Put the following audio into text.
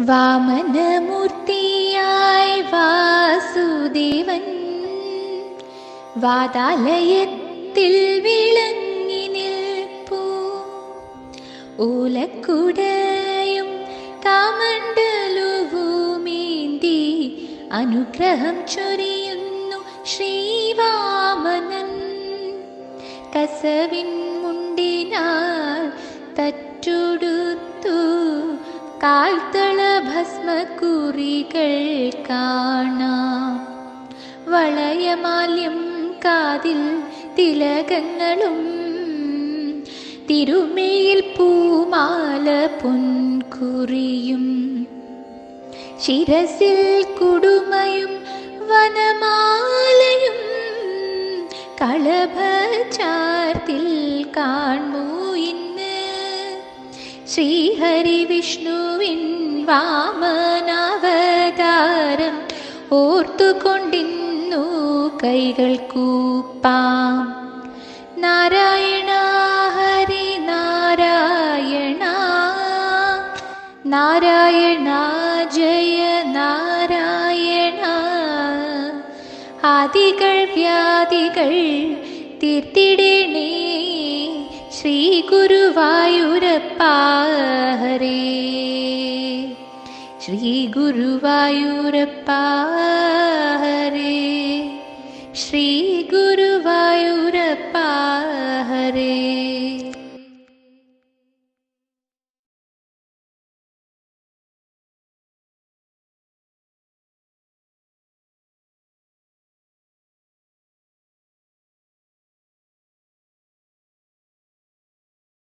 വാമനമൂർത്തിയായി വാസുദേവൻ വാതാലയത്തിൽ വിളങ്ങി നിൽപ്പൂ. ഓലക്കുടയും താമണ്ടലുവുമേന്തി അനുഗ്രഹം ചൊരിയുന്നു ശ്രീവാമനൻ. കസവിൻ മുണ്ടിനാൽ തറ്റുടുത്തു കാൽത്തള ഭസ്മക്കുറികൾ കാണാം. വളയമാല്യം കാതിൽ തിലകങ്ങളും തിരുമേയിൽ പൂമാല പൊൻകുറിയും. ശിരസിൽ കുടുമയും വനമാലയും കളഭചാർത്തിൽ ഇന്ന് ശ്രീഹരി വിഷ്ണുവിൻ വാമനാവതാരം ഓർത്തുകൊണ്ടിന്നു കൈകൾ കൂപ്പാം. നാരായണ ഹരി നാരായണ നാരായണ ജയ നാരായണ. ആദികൾ വ്യാധികൾ തീർത്തിടണേ गुरु हरे। श्रीगुरुवायुरप्पा हरे। श्रीगुरुवायुरप्पा गुरु श्री हरे।